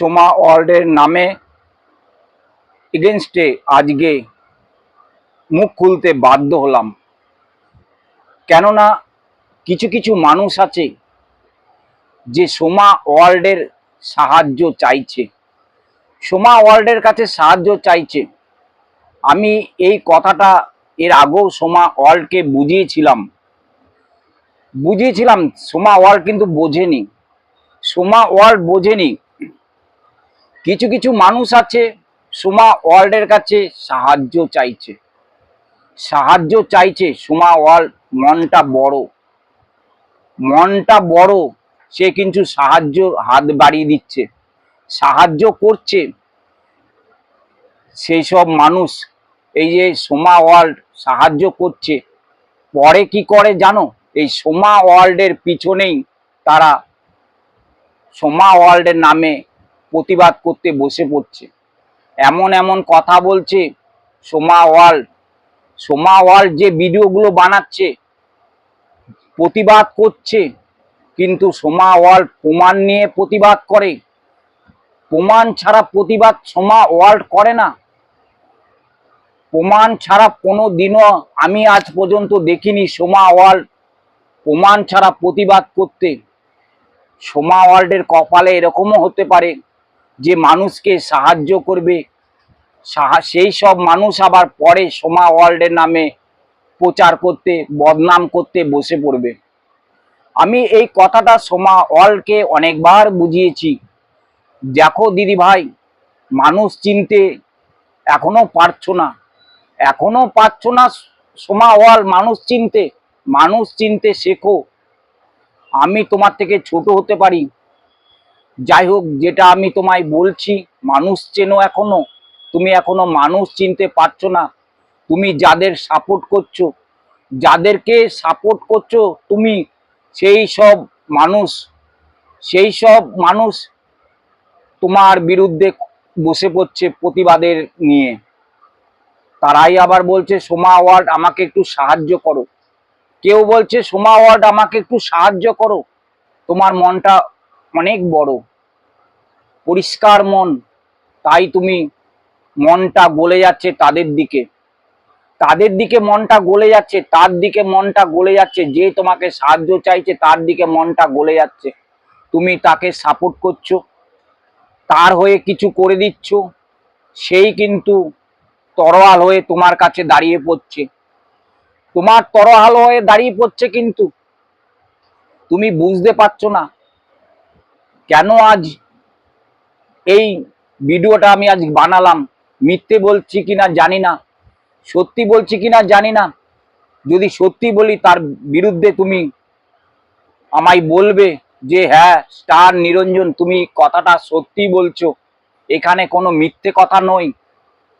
সোমা ওয়ার্ল্ডের নামে এগেনস্টে আজকে মুখ খুলতে বাধ্য হলাম। কেননা কিছু কিছু মানুষ আছে যে সোমা ওয়ার্ল্ডের সাহায্য চাইছে। সোমা ওয়ার্ল্ডের কাছে সাহায্য চাইছে। আমি এই কথাটা এর আগেও সোমা ওয়ার্ল্ডকে বুঝিয়েছিলাম। বুঝিয়েছিলাম সোমা ওয়ার্ল্ড কিন্তু বোঝেনি। সোমা ওয়ার্ল্ড বোঝেনি কিছু কিছু মানুষ আছে, সোমা ওয়ার্ল্ডের কাছে সাহায্য চাইছে। সাহায্য চাইছে সোমা ওয়ার্ল্ড, মনটা বড়। মনটা বড়, সে কিন্তু সাহায্য হাত বাড়িয়ে দিচ্ছে। সাহায্য করছে সেই সব মানুষ। এই যে সোমা ওয়ার্ল্ড সাহায্য করছে, পরে কি করে জানো? এই সোমা ওয়ার্ল্ডের পিছনেই তারা, সোমা ওয়ার্ল্ডের নামে প্রতিবাদ করতে বসে পড়ছে। এমন এমন কথা বলছে সোমা ওয়ার্ল্ড। সোমা ওয়ার্ল্ড যে ভিডিওগুলো বানাচ্ছে, প্রতিবাদ করছে, কিন্তু সোমা ওয়ার্ল্ড প্রমাণ নিয়ে প্রতিবাদ করে। প্রমাণ ছাড়া প্রতিবাদ সোমা ওয়ার্ল্ড করে না। প্রমাণ ছাড়া কোনো দিনও আমি আজ পর্যন্ত দেখিনি সোমা ওয়ার্ল্ড প্রমাণ ছাড়া প্রতিবাদ করতে। সোমা ওয়ার্ল্ডের কপালে এরকমও হতে পারে। যে মানুষকে সাহায্য করবে সেই সব মানুষ আবার পরে সোমা ওয়ার্ল্ডের নামে প্রচার করতে, বদনাম করতে বসে পড়বে। আমি এই কথাটা সোমা ওয়ার্ল্ডকে অনেকবার বুঝিয়েছি। দেখো দিদি ভাই, মানুষ চিনতে এখনও পারছ না। এখনও পারছ না সোমা ওয়ার্ল্ড মানুষ চিনতে। মানুষ চিনতে শেখো। আমি তোমার থেকে ছোট হতে পারি। যাই হোক, যেটা আমি তোমায় বলছি, মানুষ চেনো এখনও। তুমি এখনও মানুষ চিনতে পারছ না। তুমি যাদের সাপোর্ট করছ, যাদেরকে সাপোর্ট করছ, তুমি সেই সব মানুষ, সেই সব মানুষ তোমার বিরুদ্ধে বসে পড়ছে প্রতিবাদের নিয়ে। তারাই আবার বলছে, সোমা ওয়ার্ড, আমাকে একটু সাহায্য করো। কেউ বলছে, সোমা ওয়ার্ড, আমাকে একটু সাহায্য করো। তোমার মনটা অনেক বড়। পরিষ্কার মন, তাই তুমি মনটা গলে যাচ্ছে তাদের দিকে। তাদের দিকে মনটা গলে যাচ্ছে, তার দিকে মনটা গলে যাচ্ছে, যে তোমাকে সাহায্য চাইছে তার দিকে মনটা গলে যাচ্ছে। তুমি তাকে সাপোর্ট করছ, তার হয়ে কিছু করে দিচ্ছ, সেই কিন্তু তরোয়াল হয়ে তোমার কাছে দাঁড়িয়ে পড়ছে। তোমার তরোয়াল হয়ে দাঁড়িয়ে পড়ছে কিন্তু তুমি বুঝতে পারছ না কেন আজ এই ভিডিওটা আমি আজ বানালাম? মিথ্যে বলছি কিনা জানি না। সত্যি বলছি কিনা জানি না। যদি সত্যি বলি, তার বিরুদ্ধে তুমি আমায় বলবে যে হ্যাঁ স্টার নিরঞ্জন, তুমি কথাটা সত্যি বলছো। এখানে কোনো মিথ্যে কথা নয়।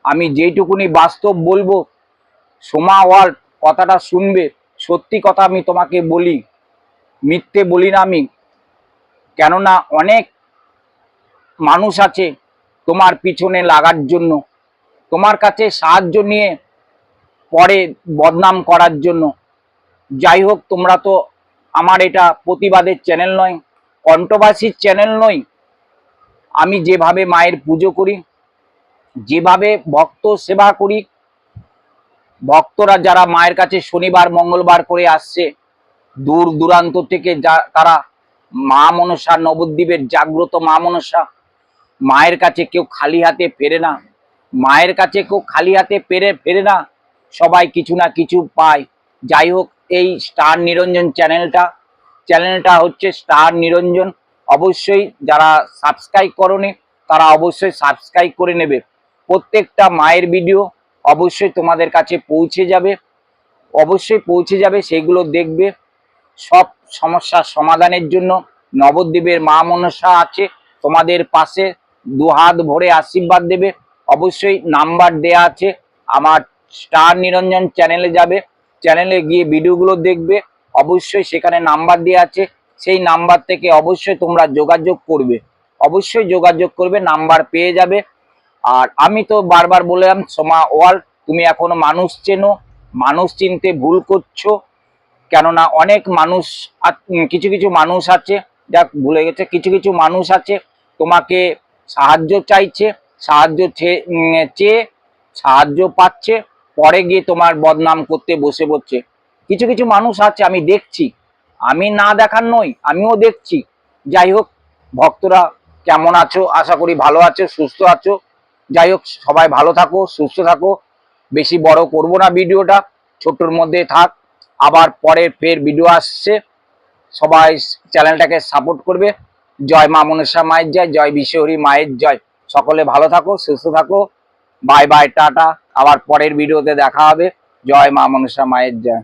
আমি যেইটুকুনি বাস্তব বলব, সোমা ওয়ার্ল্ড কথাটা শুনবে। সত্যি কথা আমি তোমাকে বলি। মিথ্যে বলি না আমি। কেননা অনেক মানুষ আছে তোমার পিছনে লাগার জন্য, তোমার কাছে সাহায্য নিয়ে পরে বদনাম করার জন্য। যাই হোক, তোমরা তো আমার এটা প্রতিবাদের চ্যানেল নয় কন্ট্রোভার্সির চ্যানেল নয়। আমি যেভাবে মায়ের পুজো করি, যেভাবে ভক্ত সেবা করি, ভক্তরা যারা মায়ের কাছে শনিবার, মঙ্গলবার করে আসছে, দূর দূরান্ত থেকে যা, তারা মা মনসা নবদ্বীপের জাগ্রত মা মনসা। মায়ের কাছে কেউ খালি হাতে ফেরে না। মায়ের কাছে কেউ খালি হাতে ফেরে ফেরে না। সবাই কিছু না কিছু পায়। যাই হোক, এই স্টার নিরঞ্জন চ্যানেলটা চ্যানেলটা হচ্ছে স্টার নিরঞ্জন। অবশ্যই যারা সাবস্ক্রাইব করনি, তারা অবশ্যই সাবস্ক্রাইব করে নেবে। প্রত্যেকটা মায়ের ভিডিও অবশ্যই তোমাদের কাছে পৌঁছে যাবে। অবশ্যই পৌঁছে যাবে, সেগুলো দেখবে। সব সমস্যার সমাধানের জন্য নবদ্বীপের মা মনসা আছে, তোমাদের পাশে দুহাত ভরে আশীর্বাদ দেবে। অবশ্যই নাম্বার দেয়া আছে, আমার স্টার নিরঞ্জন চ্যানেলে যাবে, চ্যানেলে গিয়ে ভিডিওগুলো দেখবে। অবশ্যই সেখানে নাম্বার দেওয়া আছে, সেই নাম্বার থেকে অবশ্যই তোমরা যোগাযোগ করবে। অবশ্যই যোগাযোগ করবে, নাম্বার পেয়ে যাবে। আর আমি তো বারবার বললাম, সোমা ওয়াল, তুমি এখনও মানুষ চেনো, মানুষ চিনতে ভুল করছ, কেননা অনেক মানুষ কিছু কিছু মানুষ আছে যাক, ভুলে গেছে। কিছু কিছু মানুষ আছে, তোমাকে সাহায্য চাইছে, সাহায্য চেয়ে সাহায্য পাচ্ছে, পরে গিয়ে তোমার বদনাম করতে বসে পড়ছে। কিছু কিছু মানুষ আছে, আমি দেখছি। আমি না দেখার নই, আমিও দেখছি। যাই হোক, ভক্তরা কেমন আছো? আশা করি ভালো আছো, সুস্থ আছো। যাই হোক, সবাই ভালো থাকো, সুস্থ থাকো। বেশি বড় করব না ভিডিওটা, ছোট্টর মধ্যে থাক। আবার পরে ফের ভিডিও আসছে। সবাই চ্যানেলটাকে সাপোর্ট করবে। জয় মা মনসা মায়ের জয় জয় বিশ্বহরি মায়ের জয়। সকলে ভালো থাকো, সুস্থ থাকো। Bye bye, tata. আবার পরের ভিডিওতে দেখা হবে। জয় মা মনসা মায়ের জয়।